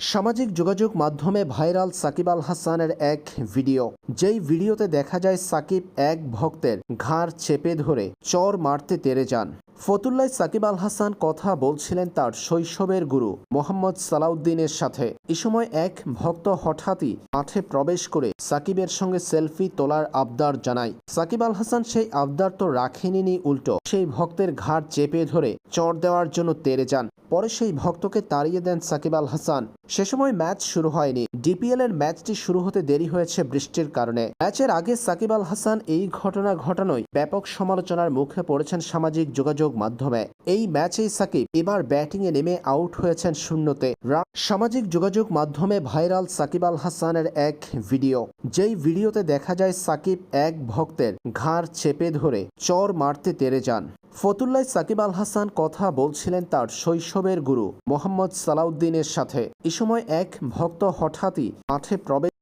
সামাজিক যোগাযোগ মাধ্যমে ভাইরাল সাকিব আল হাসানের এক ভিডিও। যেই ভিডিওতে দেখা যায় সাকিব এক ভক্তের ঘাড় চেপে ধরে চর মারতে তেরে যান। ফতুল্লায় সাকিব আল হাসান কথা বলছিলেন তার শৈশবের গুরু মোহাম্মদ সালাউদ্দিনের সাথে। এ সময় এক ভক্ত হঠাৎই মাঠে প্রবেশ করে সাকিবের সঙ্গে সেলফি তোলার আবদার জানায়। সাকিব আল হাসান সেই আবদার তো রাখেনি উল্টো। সেই ভক্তের ঘাড় চেপে ধরে চড় দেওয়ার জন্য তেরে যান। পরে সেই ভক্তকে তাড়িয়ে দেন সাকিব আল হাসান সে সময় ম্যাচ শুরু হয়নি। ডিপিএল এর ম্যাচটি শুরু হতে দেরি হয়েছে বৃষ্টির কারণে। ম্যাচের আগে সাকিব আল হাসান এই ঘটনা ঘটানোয় ব্যাপক সমালোচনার মুখে পড়েছেন সামাজিক যোগাযোগ মাধ্যমে। এই ম্যাচেই সাকিব এবার ব্যাটিংয়ে নেমে আউট হয়েছেন শূন্যতে। সামাজিক যোগাযোগ মাধ্যমে ভাইরাল সাকিব আল হাসানের এক ভিডিও। যেই ভিডিওতে দেখা যায় সাকিব এক ভক্তের ঘাড় চেপে ধরে চর মারতে তেরে যান। ফতুল্লায় সাকিব আল হাসান কথা বলছিলেন তার শৈশবের গুরু মোহাম্মদ সালাউদ্দিনের সাথে। এ সময় এক ভক্ত হঠাৎই মাঠে প্রবেশ